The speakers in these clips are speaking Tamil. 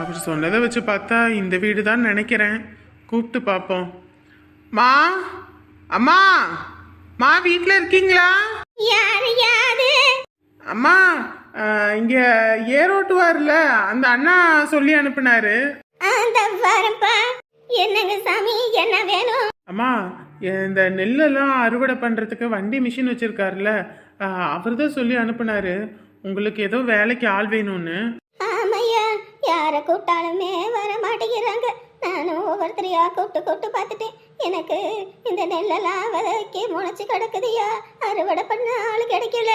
அவர் சொன்னதை வச்சு பார்த்தா இந்த வீடு தான் நினைக்கிறேன். கூப்பிட்டு பார்ப்போம். மா அம்மா மா வீட்டில் இருக்கீங்களா? அம்மா இங்க ஏரோட்டுவார்ல அந்த அண்ணா சொல்லி அனுப்புனாரு. என்னங்க சாமி என்ன வேணும்? அம்மா இந்த நெல்லெல்லாம் அறுவடை பண்றதுக்கு வண்டி மிஷின் வச்சிருக்காருல்ல அவர் தான் சொல்லி அனுப்புனாரு. உங்களுக்கு ஏதோ வேலைக்கு ஆள் வேணும்னு. யார கூப்பிட்டாலுமே வர மாட்டேங்கிறாங்க. நானும் ஒவ்வொருத்தரையா கூப்பிட்டு கூப்பிட்டு பார்த்துட்டேன். எனக்கு இந்த நெல்லெல்லாம் விதைக்கு முளைச்சு கிடக்குதுயா. அறுவடை பண்ண ஆள் கிடைக்கல.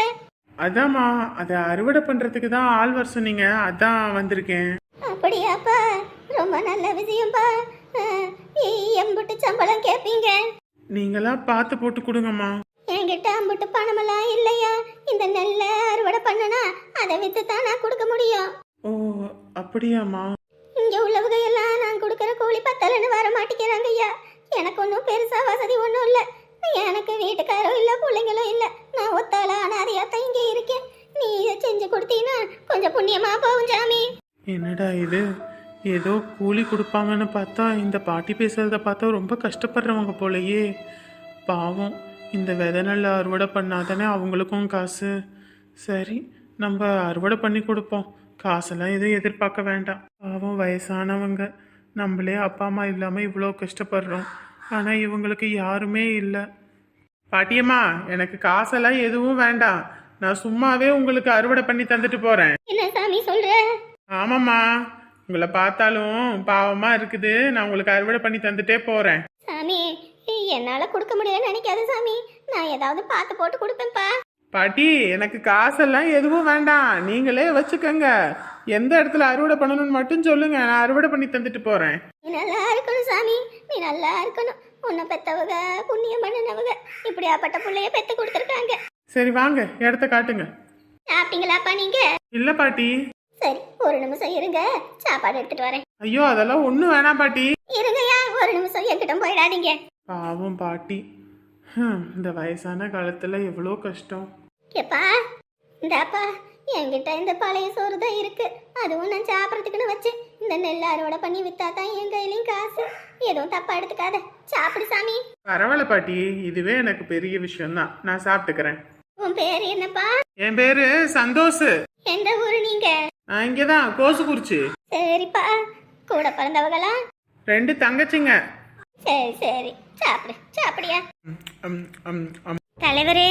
அதாம்மா அதை அறுவடை பண்றதுக்கு தான் ஆள் வர சொன்னீங்க. அதான் வந்திருக்கேன். அப்படியாப்பா? ரொம்ப நல்ல விஷயம்ப்பா எம்புட்டு சம்பளம் கேட்பீங்க நீங்களா பார்த்து போட்டு கொடுங்கம்மா. என்கிட்ட அம்புட்டு பணமெல்லாம் இல்லையா? இந்த நெல்லை அறுவடை பண்ணனா அதை வித்து தான் நான் கொடுக்க முடியும். ஓ அப்படியாம்மா. இங்க உள்ளவங்க எல்லாம் நான் கொடுக்கற கூலி பத்தலன்னு வர மாட்டேங்கிறாங்க ஐயா. எனக்கு ஒன்றும் பெருசா வசதி ஒன்றும் இல்லை. எனக்கு வீட்டுக்காரும் இல்லை பிள்ளைங்களும் இல்லை. நான் ஒத்தால அனாதையாத்தான் இங்கே இருக்கேன். நீ இதை செஞ்சு கொடுத்தீங்கன்னா கொஞ்சம் புண்ணியமா போகும் சாமி. என்னடா இது? ஏதோ கூலி கொடுப்பாங்கன்னு பார்த்தா இந்த பாட்டி பேசுறத பார்த்தா ரொம்ப கஷ்டப்படுறவங்க போலயே. பாவம் இந்த விதை நெல் அறுவடை பண்ணாதானே அவங்களுக்கும் காசு. சரி நம்ம அறுவடை பண்ணி கொடுப்போம். காசெல்லாம் எதுவும் எதிர்பார்க்க வேண்டாம். பாவம் வயசானவங்க. நம்மளே அப்பா அம்மா இல்லாமல் இவ்வளோ கஷ்டப்படுறோம். ஆனால் இவங்களுக்கு யாருமே இல்லை. பாட்டியம்மா எனக்கு காசெல்லாம் எதுவும் வேண்டாம். நான் சும்மாவே உங்களுக்கு அறுவடை பண்ணி தந்துட்டு போகிறேன் என்ன சாமி சொல்ற? ஆமாம்மா. உங்களை பார்த்தாலும் பாவமா இருக்குது. நான் உங்களுக்கு அறுவடை பண்ணி தந்துட்டே போறேன். சாமி என்னால கொடுக்க முடியாதுன்னு நினைக்காத சாமி. நான் ஏதாவது பார்த்து போட்டு கொடுப்பேன்ப்பா. பாட்டி எனக்கு காசெல்லாம் எதுவும் வேண்டாம். நீங்களே வச்சுக்கோங்க. எந்த இடத்துல அறுவடை பண்ணணும்னு மட்டும் சொல்லுங்க. நான் அறுவடை பண்ணி தந்துட்டு போறேன். நீ நல்லா இருக்கணும் சாமி. நீ நல்லா இருக்கணும். உன்னை பெத்தவங்க புண்ணியம் பண்ணினவங்க. இப்படியாப்பட்ட பிள்ளைய பெத்து கொடுத்துருக்காங்க. சரி வாங்க. இடத்த காட்டுங்க. சாப்பிட்டீங்களாப்பா நீங்க? இல்ல பாட்டி. சரி ஒரு நிமிஷம் இருங்க. சாப்பாடு எடுத்துட்டு வரேன். ஐயோ அதெல்லாம் ஒன்றும் வேணாம் பாட்டி. இருங்கய்யா ஒரு நிமிஷம் என்கிட்ட போயிடாதீங்க. பாவம் பாட்டி. இந்த வயசான காலத்துல எவ்வளோ கஷ்டம். எப்பா இந்தாப்பா என்கிட்ட இந்த பழைய சோறு தான் இருக்கு. அதுவும் நான் சாப்பிட்றதுக்குன்னு வச்சேன். இந்த நெல் அறுவடை பண்ணி வித்தா தான் என் கையிலையும் காசு. எதுவும் தப்பா எடுத்துக்காத. சாப்பிடு சாமி. பரவாயில்ல பாட்டி இதுவே எனக்கு பெரிய விஷயம்தான். நான் சாப்பிட்டுக்கிறேன். உன் பேர் என்னப்பா? என் பேரு சந்தோஷ். எந்த ஊரு நீங்க? நான் இங்கதான் கோசுக்குறிச்சி. சரிப்பா. கூட பிறந்தவங்களா? ரெண்டு தங்கச்சிங்க. சரி சரி. சாப்பிடு. சாப்பிடியா. தலைவரே.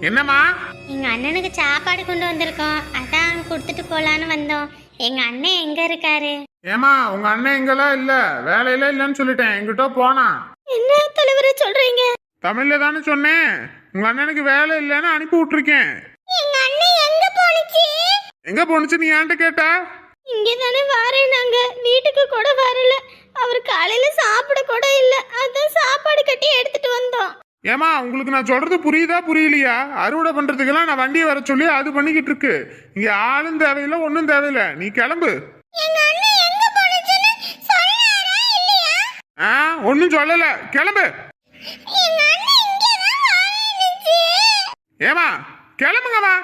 என்னம்மா? எங்க அண்ணனுக்கு சாப்பாடு கொண்டு வந்திருக்கோம். அதான் கொடுத்துட்டு போலான்னு வந்தோம். எங்க அண்ணன் எங்க இருக்காரு? ஏமா உங்க அண்ணன் இங்கெல்லாம் இல்ல. வேலையில இல்லைன்னு சொல்லிட்டேன். எங்கிட்ட போனா. என்ன தலைவரே சொல்றீங்க? தமிழ்ல தானே சொன்னேன். உங்க அண்ணனுக்கு வேலை இல்லைன்னு அனுப்பி விட்டுருக்கேன். எங்க அண்ணன் எங்க போனுச்சு எங்க போனுச்சு நீ ஏன்ட்ட கேட்டா? இங்க தானே வரேன் நாங்க. வீட்டுக்கு கூட வரல அவர் காலையில சாப்பிட கூட இல்ல அதான் சாப்பாடு கட்டி எடுத்துட்டு வந்தோம் ஏமா உங்களுக்கு நான் சொல்றது புரியுதா புரியலையா? அறுவடை பண்றதுக்கெல்லாம் நான் வண்டியை வர சொல்லி அது பண்ணிக்கிட்டு இருக்கு. இங்க ஆளும் தேவையில்லை ஒன்றும் தேவையில்லை. நீ கிளம்பு. ஆ ஒன்றும் சொல்லல. கிளம்பு. ஏமா கிளம்புங்கம்மா.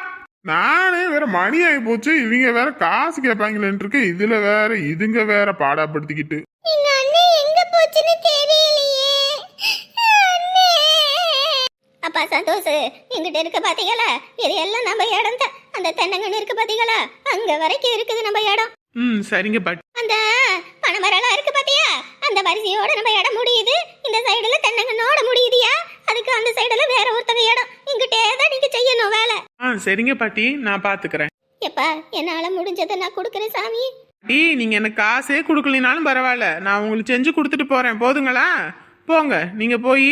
நானே வேற மணி ஆகி போச்சு. இவங்க வேற காசு கேட்பாங்களேன்னு இருக்கு. இதுல வேற இதுங்க வேற பாடாப்படுத்திக்கிட்டு. அப்பா சந்தோஷ் எங்கிட்ட இருக்க பாத்தீங்களா? இது எல்லாம் நம்ம இடம் தான் அந்த தென்னங்கன்னு இருக்கு பாத்தீங்களா? அங்க வரைக்கும் இருக்குது நம்ம இடம். ம் சரிங்க பாட்டி அந்த பனைமரம்லாம் இருக்கு பாத்தியா? அந்த வரிசையோட நம்ம இடம் முடியுது. இந்த சைடுல தென்னங்கன்னோட முடியுதியா? அதுக்கு அந்த சைடுல வேற ஒருத்தவங்க இடம். இங்கிட்டே தான் நீங்க செய்யணும் வேலை. ஆ சரிங்க பாட்டி. நான் பாத்துக்கிறேன். எப்பா என்னால முடிஞ்சதை நான் கொடுக்குறேன் சாமி. டி நீங்க எனக்கு காசே கொடுக்கலினாலும் பரவாயில்ல. நான் உங்களுக்கு செஞ்சு கொடுத்துட்டு போறேன். போதுங்களா? போங்க. நீங்க போய்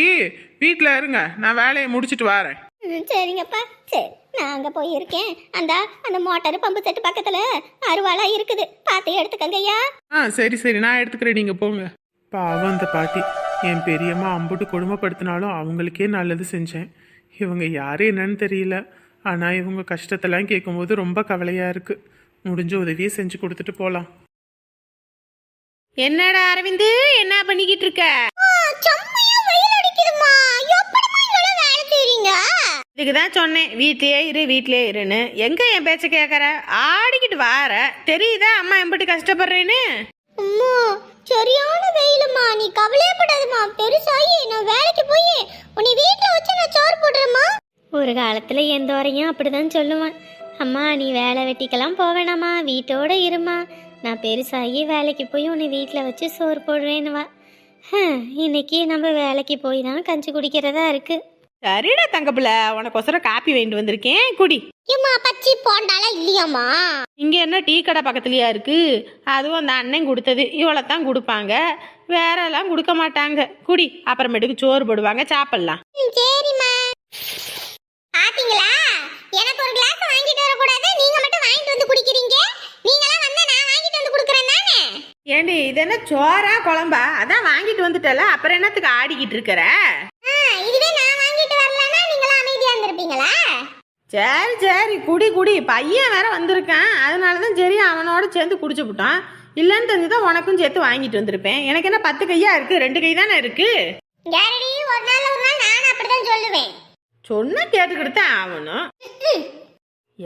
வீட்டில் இருங்க. நான் வேலையை முடிச்சிட்டு வரேன். ம், சரிங்கப்பா. சரி நான் அங்க போய் இருக்கேன் அந்த அந்த மோட்டார் பம்பு செட்டு பக்கத்துல அருவாளா இருக்குது. பார்த்து எடுத்துக்கங்கய்யா ஆ சரி சரி. நான் எடுத்துக்கிறேன். நீங்க போங்க. பாவம் அந்த பாட்டி. என் பெரியம்மா அம்புட்டு கொடுமைப்படுத்தினாலும் அவங்களுக்கே நல்லது செஞ்சேன். இவங்க யாரு என்னன்னு தெரியல. ஆனால் இவங்க கஷ்டத்தெல்லாம் கேட்கும்போது ரொம்ப கவலையாக இருக்கு. முடிஞ்ச உதவியை செஞ்சு கொடுத்துட்டு போகலாம் என்னடா அரவிந்து? என்ன பண்ணிக்கிட்டு இருக்க? இதுக்கு தான் சொன்னேன் வீட்லயே இரு வீட்லயே இருன்னு. எங்க என் பேச்ச கேட்கற ஆடிக்கிட்டு வார. தெரியுதா அம்மா எம்பிட்டு கஷ்டப்படுறேன்னு? அம்மா சரியான வெயிலுமா நீ கவலையப்படாதம்மா பெருசாயி நான் வேலைக்கு போய் உன்னை வீட்டில் வச்சு நான் சோறு போடுறேம்மா. ஒரு காலத்தில் எந்த வரையும் அப்படிதான் சொல்லுவான். அம்மா நீ வேலை வெட்டிக்கெல்லாம் போவேணாம்மா வீட்டோட இருமா நான் பெருசாகி வேலைக்கு போய் உன்னை வீட்டில் வச்சு சோறு போடுறேன்னுவா. ஹம், இன்னைக்கு நம்ம வேலைக்கு போய் தான் கஞ்சி குடிக்கிறதா இருக்கு. சரிடா தங்கப்புல உனக்கொசரம் காப்பி வாங்கிட்டு வந்திருக்கேன். குடி. ஏம்மா பச்சி போண்டாலாம் இல்லையாம்மா? இங்க என்ன டீ கடை பக்கத்துலயா இருக்கு? அதுவும் அந்த அண்ணன் கொடுத்தது. இவ்வளோ தான் கொடுப்பாங்க. வேற எல்லாம் கொடுக்க மாட்டாங்க. குடி அப்புறமேட்டுக்கு சோறு போடுவாங்க சாப்பிடலாம். சரிம்மா. பாத்தீங்களா? எனக்கு ஒரு கிளாஸ் வாங்கிட்டு வர கூடாது நீங்க மட்டும் வாங்கிட்டு வந்து குடிக்கிறீங்க. நீங்களாம் வந்தா நான் வாங்கிட்டு வந்து குடுக்குறேன் தானே? ஏண்டி இது என்ன சோறா குழம்பா? அதான் வாங்கிட்டு வந்துட்டல. அப்புறம் என்னத்துக்கு ஆடிக்கிட்டு இருக்கிற ஆ, இதுவே நான் வாங்கிட்டு வரலன்னா நீங்களாம் அமைதியா இருந்திருப்பீங்களா சரி சரி குடி குடி. பையன் வேற வந்திருக்கான். அதனால தான் சரி அவனோட சேர்ந்து குடிச்சு விட்டான். இல்லைன்னு தெரிஞ்சுதான் உனக்கும் சேர்த்து வாங்கிட்டு வந்திருப்பேன். எனக்கு என்ன பத்து கையா இருக்கு? ரெண்டு கை தானே இருக்கு? ஒரு நாள் ஒரு நாள் அப்படிதான் சொல்லுவேன். சொன்னா கேட்டுக்கிட்டு தான் ஆகணும்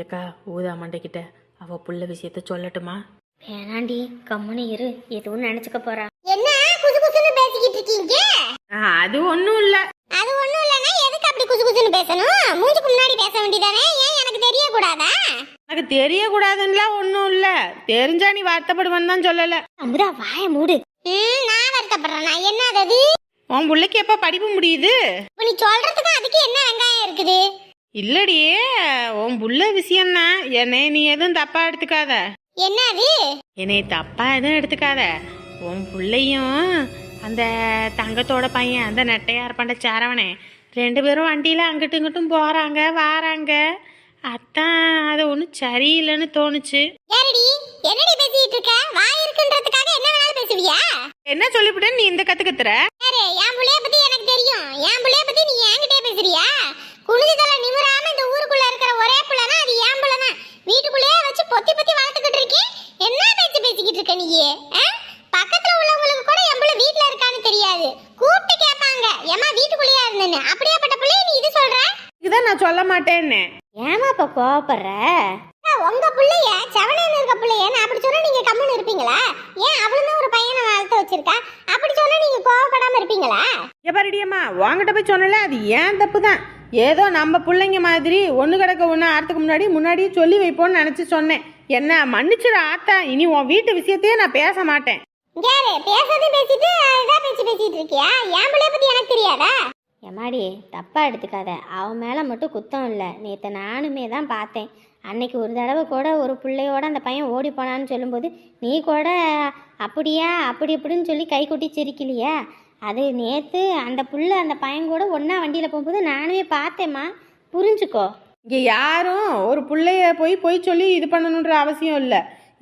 ஏக்கா ஊதா மண்டைக்கிட்ட. அவ புள்ள விஷயத்த சொல்லட்டுமா? வேணாண்டி கம்முனு இரு. எதுவும் நினைச்சுக்க போறா. என்ன? குசு குசுன்னு பேசிக்கிட்டு இருக்கீங்க? அது ஒன்றும் இல்லை. அது ஒண்ணும் குசு குசுன்னு பேசணும்? மூஞ்சுக்கு முன்னாடி பேச வேண்டியதானே? ஏன் எனக்கு தெரியக்கூடாதா? எனக்கு தெரியக்கூடாதுன்னுலாம் ஒன்றும் இல்லை. தெரிஞ்சா நீ வருத்தப்படுவேன்னு தான் சொல்லலை. அமுதா வாய மூடு. ம் நான் வருத்தப்படுறேன்? நான் என்ன அது? உன் பிள்ளைக்கு எப்போ படிப்பு முடியுது? இப்ப நீ சொல்றதுக்கு அதுக்கு என்ன வெங்காயம் இருக்குது? இல்லடி உன் புள்ள விஷயம்தான் என்னை நீ எதுவும் தப்பா எடுத்துக்காத. என்ன அது என்னை தப்பா எதுவும் எடுத்துக்காத. உன் பிள்ளையும் அந்த தங்கத்தோட பையன் அந்த நெட்டையா இருப்பாண்ட சேரவனே ரெண்டு பேரும் வண்டியில் அங்கிட்டும் இங்கிட்டும் போகிறாங்க வாராங்க. அதான் அது ஒன்றும் சரியில்லைன்னு தோணுச்சு. யாரடி என்னடி பேசிட்டு இருக்க? வாய் இருக்குன்றதுக்காக என்ன வேணாலும் பேசுவியா? என்ன சொல்லிவிட்டேன்னு நீ இந்த கத்து கத்துற யாரு? என் புள்ளைய பத்தி எனக்கு தெரியும். என் புள்ளைய பத்தி நீ என்கிட்டயே பேசுறியா? குனிஞ்சு தலை நிமிராம இந்த ஊருக்குள்ள இருக்கிற ஒரே புள்ளனா அது என் புள்ள தான் வீட்டுக்குள்ளேயே வச்சு பொத்தி பொத்தி வளர்த்துக்கிட்டு இருக்கேன் என்ன பேச்சு பேசிக்கிட்டு இருக்க நீ பக்கத்துல உள்ளவங்களுக்கு கூட என் புள்ள வீட்ல இருக்கான்னு தெரியாது கூப்பிட்டு கேட்பாங்க ஏமா வீட்டுக்குள்ளேயே இருந்தேன்னு அப்படியாப்பட்ட புள்ளைய நீ இது சொல்ற இதுதான் நான் சொல்ல மாட்டேன்னு. ஏமா இப்ப கோவப்படுற? உங்க புள்ளைய செவனேன்னு இருக்க புள்ளைய நான் அப்படி சொன்னா நீங்க கம்முன்னு இருப்பீங்களா? ஏன் அவளும் ஒரு பையனை வளர்த்து வச்சிருக்கா? அப்படி சொன்னா நீங்க கோவப்படாம இருப்பீங்களா? எப்படியம்மா வாங்கிட்ட போய் சொன்னல அது ஏன் தப்பு தான் ஏதோ நம்ம பிள்ளைங்க மாதிரி ஒன்று கிடக்க ஒன்று ஆறதுக்கு முன்னாடி முன்னாடியே சொல்லி வைப்போம்னு நினச்சி சொன்னேன். என்ன மன்னிச்சிட ஆத்தா இனி உன் வீட்டு விஷயத்தையே நான் பேச மாட்டேன். யாரு? பேசுறது பேசிட்டு பேச்சு பேசிட்டு இருக்கியா? என் பிள்ளைய பத்தி எனக்கு தெரியாதா? எம்மாடி தப்பா எடுத்துக்காத. அவன் மேலே மட்டும் குத்தம் இல்லை. நேற்று நானுமே தான் பார்த்தேன். அன்னைக்கு ஒரு தடவை கூட ஒரு பிள்ளையோட அந்த பையன் ஓடி போனான்னு சொல்லும்போது நீ கூட அப்படியா அப்படி இப்படின்னு சொல்லி கை கொட்டி சிரிக்கலையா? அது நேற்று அந்த புள்ள அந்த பையன் கூட ஒன்றா வண்டியில் போகும்போது நானுமே பார்த்தேம்மா. புரிஞ்சுக்கோ. இங்கே யாரும் ஒரு பிள்ளைய போய் போய் சொல்லி இது பண்ணணுன்ற அவசியம் இல்லை.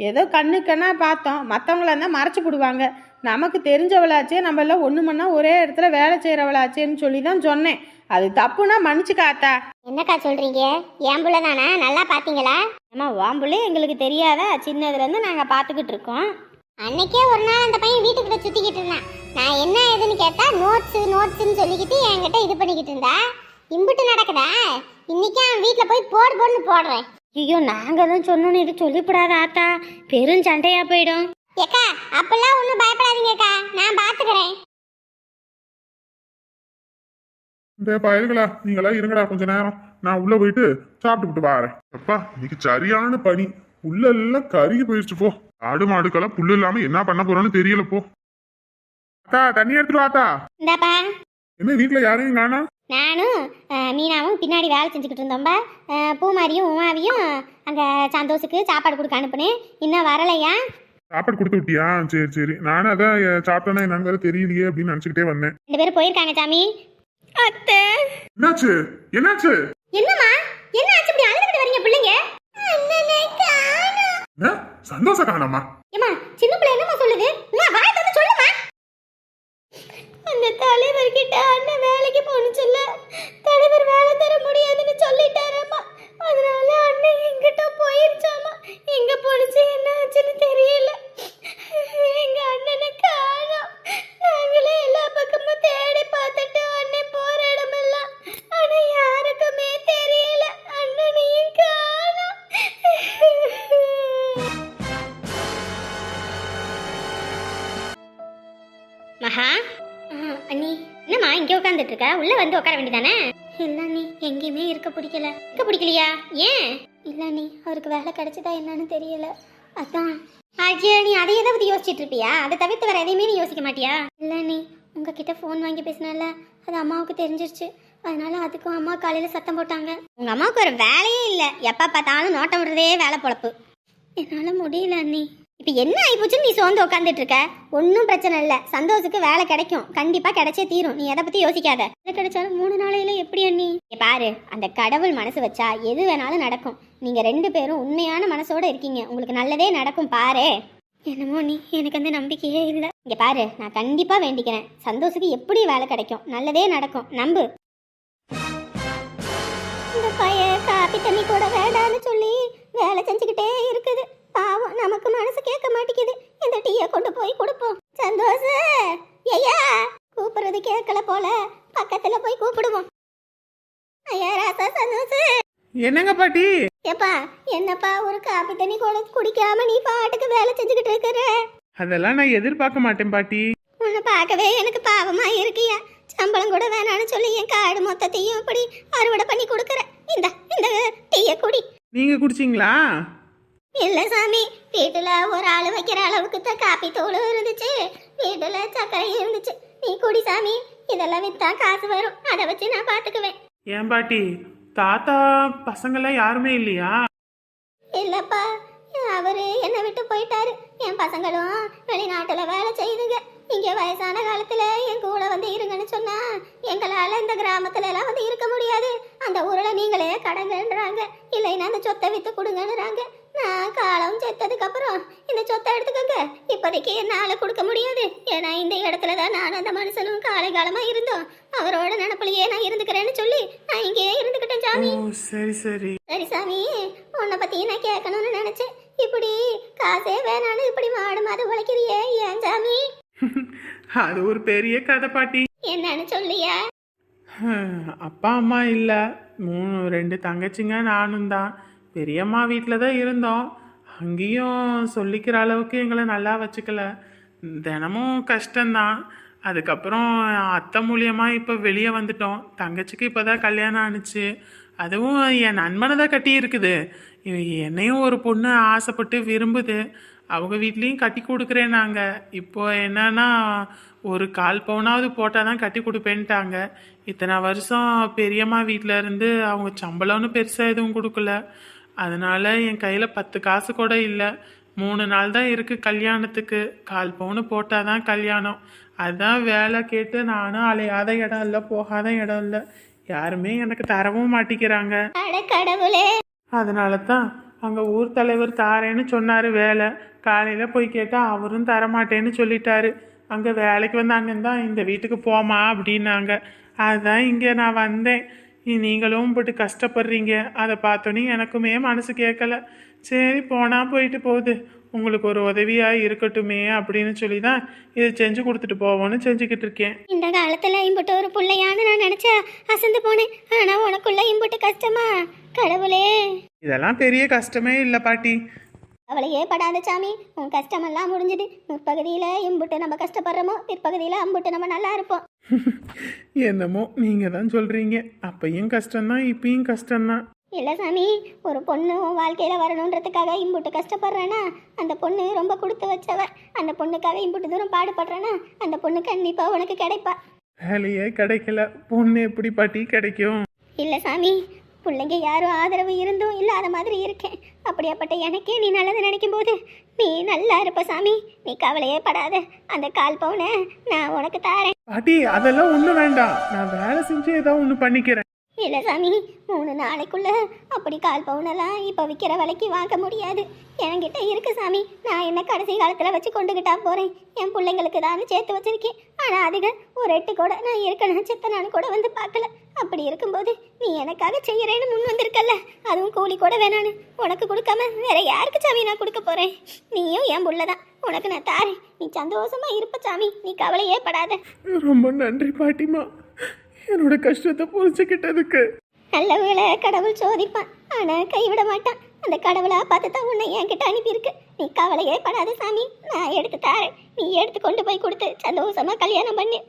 ஏதோ கண்ணுக்கண்ணா பார்த்தோம். மற்றவங்கள இருந்தால் மறைச்சி போடுவாங்க. நமக்கு தெரிஞ்சவளாச்சே நம்ம எல்லாம் ஒன்று மண்ணா ஒரே இடத்துல வேலை செய்கிறவளாச்சேன்னு சொல்லி தான் சொன்னேன். அது தப்புனா மன்னிச்சுக்காத்தா என்னக்கா சொல்றீங்க? என் புள்ள தானே? நல்லா பார்த்தீங்களா அம்மா உன் புள்ளே எங்களுக்கு தெரியாதா? சின்னதுலேருந்து நாங்கள் பார்த்துக்கிட்டு இருக்கோம். அன்னைக்கே ஒரு நாள் அந்த பையன் வீட்டுக்கிட்ட சுற்றிக்கிட்டு இருந்தான். நான் என்ன ஏதுன்னு கேட்டா நோட்ஸு நோட்ஸுன்னு சொல்லிக்கிட்டு என்கிட்ட இது பண்ணிக்கிட்டு இருந்தா. இம்புட்டு நடக்குதா? இன்னைக்கு அவன் வீட்டில் போய் போடு போடுன்னு போடுறேன். ஐயோ நாங்கள் தான் சொன்னோன்னு இது சொல்லிவிடாத ஆத்தா. பெரும் சண்டையா போயிடும். ஏக்கா அப்பெல்லாம் ஒன்றும் பயப்படாதீங்கக்கா நான் பார்த்துக்கிறேன் இந்த பயல்களா நீங்களா இருங்கடா கொஞ்ச நேரம். நான் உள்ள போயிட்டு சாப்பிட்டுட்டு வரேன். அப்பா இன்னைக்கு சரியான பனி. உள்ள எல்லாம் கருகி போயிடுச்சு போ. ஆடு மாடுக்கெல்லாம் புல்லு இல்லாம என்ன பண்ண போறோம்னு தெரியல போ. அத்தா தண்ணி எடுத்துட்டு வாத்தா. இந்தாப்பா. என்ன வீட்டுல யாரையும் காணா நானும் மீனாவும் பின்னாடி வேலை செஞ்சுக்கிட்டு இருந்தோம்பா. பூமாரியும் உமாவியும் அங்கே சந்தோஷுக்கு சாப்பாடு கொடுக்க அனுப்புனேன். இன்னும் வரலையா? சாப்பாடு கொடுத்து விட்டியா? சரி சரி. நானும் அதான் சாப்பிட்டேன்னா என்னன்னு வேற தெரியலையே அப்படின்னு நினைச்சுக்கிட்டே வந்தேன். ரெண்டு பேரும் போயிருக்காங்க சாமி. அத்தை. என்னாச்சு? என்னாச்சு? என்னம்மா? என்ன ஆச்சு இப்படி அழுதுகிட்டு வரீங்க பிள்ளைங்க? சந்தோஷம் காணாமா? பண்ணிட்டு இருக்க உள்ள வந்து உட்கார வேண்டியதானே? இல்ல நீ எங்கேயுமே இருக்க பிடிக்கல. இருக்க பிடிக்கலையா? ஏன்? இல்ல நீ அவருக்கு வேலை கிடைச்சதா என்னன்னு தெரியல. அதான். ஐயா நீ அதை எதை பத்தி யோசிச்சுட்டு இருப்பியா? அதை தவிர்த்து வேற எதையுமே நீ யோசிக்க மாட்டியா? இல்ல நீ உங்ககிட்ட ஃபோன் வாங்கி பேசினால அது அம்மாவுக்கு தெரிஞ்சிருச்சு. அதனால அதுக்கும் அம்மா காலையில சத்தம் போட்டாங்க. உங்க அம்மாவுக்கு ஒரு வேலையே இல்ல. எப்ப பார்த்தாலும் நோட்டம் விடுறதே வேலை பொழப்பு. என்னால முடியல அண்ணி. இப்போ என்ன ஆகிப்போச்சுன்னு நீ சோர்ந்து உட்காந்துட்டு இருக்க ஒன்றும் பிரச்சனை இல்லை. சந்தோஷுக்கு வேலை கிடைக்கும். கண்டிப்பாக கிடைச்சே தீரும். நீ எதை பற்றி யோசிக்காத. எது கிடைச்சாலும் மூணு நாளையில எப்படி அண்ணி? இங்க பாரு அந்த கடவுள் மனசு வச்சா எது வேணாலும் நடக்கும். நீங்கள் ரெண்டு பேரும் உண்மையான மனசோட இருக்கீங்க. உங்களுக்கு நல்லதே நடக்கும். பாரு. என்னமோ நீ எனக்கு அந்த நம்பிக்கையே இல்லை. இங்கே பாரு நான் கண்டிப்பாக வேண்டிக்கிறேன். சந்தோஷுக்கு எப்படி வேலை கிடைக்கும்? நல்லதே நடக்கும். நம்பு. இந்த பைய காப்பி தண்ணி கூட வேண்டான்னு சொல்லி வேலை செஞ்சுக்கிட்டே இருக்குது. நமக்கு மனசு கேட்க மாட்டேங்குது. இந்த டீயை கொண்டு போய் கொடுப்போம். சந்தோஷ ஐயா கூப்பிடுறது கேட்கல போல. பக்கத்துல போய் கூப்பிடுவோம். ஐயா ராசா சந்தோஷ. என்னங்க பாட்டி? ஏப்பா என்னப்பா ஒரு காப்பி தண்ணி கூட குடிக்காம நீ பாட்டுக்கு வேலை செஞ்சுக்கிட்டு இருக்கிற? அதெல்லாம் நான் எதிர்பார்க்க மாட்டேன் பாட்டி. உன்னை பார்க்கவே எனக்கு பாவமா இருக்கியா? சம்பளம் கூட வேணாம்னு சொல்லி என் காடு மொத்தத்தையும் இப்படி அறுவடை பண்ணி கொடுக்குற. இந்த இந்த டீயை குடி. நீங்க குடிச்சிங்களா? இல்ல சாமி வீட்டுல ஒரு ஆளு வைக்கிற அளவுக்கு தான் காப்பி தூளும் இருந்துச்சு. வீட்டுல சர்க்கரையும் இருந்துச்சு. நீ குடி சாமி இதெல்லாம் வித்தா காசு வரும். அதை வச்சு நான் பாத்துக்குவேன். ஏன் பாட்டி? தாத்தா பசங்கெல்லாம் யாருமே இல்லையா? இல்லப்பா அவரு என்னை விட்டு போயிட்டாரு. என் பசங்களும் வெளிநாட்டுல வேலை செய்யுதுங்க இங்க வயசான காலத்துல என் கூட வந்து இருங்கன்னு சொன்னா எங்களால இந்த கிராமத்துல எல்லாம் வந்து இருக்க முடியாது. அந்த ஊர்ல நீங்களே கடங்கன்றாங்க. இல்லைன்னா அந்த சொத்தை வித்து கொடுங்கன்றாங்க. நான் காலம் செத்ததுக்கு அப்புறம் இந்த சொத்தை எடுத்துக்கோங்க. இப்போதைக்கு என்னால கொடுக்க முடியாது. ஏன்னா இந்த இடத்துல தான் நான் அந்த மனுஷனும் காலை காலமா இருந்தோம். அவரோட நினப்பிலேயே நான் இருந்துக்கிறேன்னு சொல்லி நான் இங்கேயே இருந்துக்கிட்டேன் சாமி. சரி சரி. சரி சாமி. உன்னை பத்தி நான் கேட்கணும்னு நினைச்சேன். இப்படி காசே வேணான்னு இப்படி மாடு மாடு உழைக்கிறியே? ஏன் சாமி? அது ஒரு பெரிய கதை பாட்டி. என்னன்னு சொல்லியா? அப்பா அம்மா இல்லை. மூணு ரெண்டு தங்கச்சிங்க நானும் தான். பெரியம்மா வீட்டில் தான் இருந்தோம். அங்கேயும் சொல்லிக்கிற அளவுக்கு எங்களை நல்லா வச்சுக்கல. தினமும் கஷ்டந்தான் அதுக்கப்புறம் அத்தை மூலியமாக இப்போ வெளியே வந்துட்டோம். தங்கச்சிக்கு இப்போ தான் கல்யாணம் ஆணுச்சு அதுவும் என் நண்பனை தான் கட்டி இருக்குது என்னையும் ஒரு பொண்ணு ஆசைப்பட்டு விரும்புது. அவங்க வீட்லேயும் கட்டி கொடுக்குறேன் நாங்கள் இப்போ என்னன்னா ஒரு கால் பவுனாவது போட்டால் தான் கட்டி கொடுப்பேன்ட்டாங்க. இத்தனை வருஷம் பெரியம்மா வீட்டில் இருந்து அவங்க சம்பளம்னு பெருசாக எதுவும் கொடுக்கல. அதனால என் கையில் பத்து காசு கூட இல்லை. மூணு நாள் தான் இருக்குது கல்யாணத்துக்கு. கால் பவுனு போட்டால் தான் கல்யாணம். அதான் வேலை கேட்டு நானும் அலையாத இடம் இல்லை போகாத இடம் இல்லை. யாருமே எனக்கு தரவும் மாட்டிக்கிறாங்க. அதனால தான் அங்கே ஊர் தலைவர் தாரேன்னு சொன்னார் வேலை. காலையில் போய் கேட்டால் அவரும் தரமாட்டேன்னு சொல்லிட்டாரு. அங்கே வேலைக்கு வந்தாங்க தான் இந்த வீட்டுக்கு போமா அப்படின்னாங்க. அதுதான் இங்கே நான் வந்தேன். நீங்களும் போட்டு கஷ்டப்படுறீங்க. அதை பார்த்தோன்னே எனக்குமே மனசு கேட்கல. சரி போனால் போயிட்டு போகுது. உங்களுக்கு ஒரு உதவியாக இருக்கட்டுமே அப்படின்னு சொல்லி தான் இதை செஞ்சு கொடுத்துட்டு போவோன்னு செஞ்சுக்கிட்டு இருக்கேன். இந்த காலத்துல இம்புட்டு ஒரு பிள்ளையான்னு நான் நினைச்சா அசந்து போனேன். ஆனா உனக்குள்ள இம்புட்டு கஷ்டமா? கடவுளே. இதெல்லாம் பெரிய கஷ்டமே இல்லை பாட்டி. அவளையே படாத சாமி. உன் கஷ்டமெல்லாம் முடிஞ்சது. முற்பகுதியில இம்புட்டு நம்ம கஷ்டப்படுறோமோ பிற்பகுதியில அம்புட்டு நம்ம நல்லா இருப்போம். என்னமோ நீங்கள் தான் சொல்கிறீங்க அப்பையும் கஷ்டம்தான் இப்பயும் கஷ்டம்தான். இல்ல சாமி ஒரு பொண்ணு வாழ்க்கையில வரணுன்றதுக்காக இம்புட்டு கஷ்டப்படுறேனா? அந்த பொண்ணு ரொம்ப கொடுத்து வச்சவ. அந்த பொண்ணுக்காக இம்புட்டு தூரம் பாடுபடுறேனா? அந்த பொண்ணு கண்டிப்பா உனக்கு கிடைப்பா. வேலையே கிடைக்கல. பொண்ணு எப்படி பாட்டி கிடைக்கும்? இல்ல சாமி பிள்ளைங்க யாரும் ஆதரவு இருந்தும் இல்லாத மாதிரி இருக்கேன் அப்படியாப்பட்ட எனக்கே நீ நல்லது நினைக்கும் போது நீ நல்லா இருப்ப சாமி. நீ கவலையே படாத. அந்த கால் பவுனை நான் உனக்கு தாரேன். பாட்டி அதெல்லாம் ஒன்றும் வேண்டாம். நான் வேலை செஞ்சு ஏதாவது ஒன்று பண்ணிக்கிறேன். இல்லை சாமி மூணு நாளைக்குள்ள அப்படி கால் பவுனெல்லாம் இப்போ விற்கிற விலைக்கு வாங்க முடியாது. என்கிட்ட இருக்கு சாமி. நான் என்ன கடைசி காலத்தில் வச்சு கொண்டுக்கிட்டா போகிறேன் என் பிள்ளைங்களுக்கு தான் சேர்த்து வச்சிருக்கேன். ஆனால் அதுக ஒரு எட்டு கூட நான் இருக்கணும். செத்த நாள் கூட வந்து பார்க்கல. அப்படி இருக்கும்போது நீ எனக்காக செய்கிறேன்னு முன் வந்திருக்கல்ல. அதுவும் கூலி கூட வேணான்னு. உனக்கு கொடுக்காம வேற யாருக்கு சாமி நான் கொடுக்க போகிறேன் நீயும் என் புள்ளதான். உனக்கு நான் தாரேன். நீ சந்தோஷமா இருப்ப சாமி. நீ கவலையே படாத. ரொம்ப நன்றி பாட்டிமா. என்னோட கஷ்டத்தை புரிஞ்சுக்கிட்டதுக்கு. நல்லவங்களை கடவுள் சோதிப்பான். ஆனா கைவிட மாட்டான். அந்த கடவுளா பார்த்து தான் உன்னை என்கிட்ட அனுப்பியிருக்கு. நீ கவலையே படாத சாமி. நான் எடுத்து தாரேன். நீ எடுத்து கொண்டு போய் கொடுத்து சந்தோஷமா கல்யாணம் பண்ணு.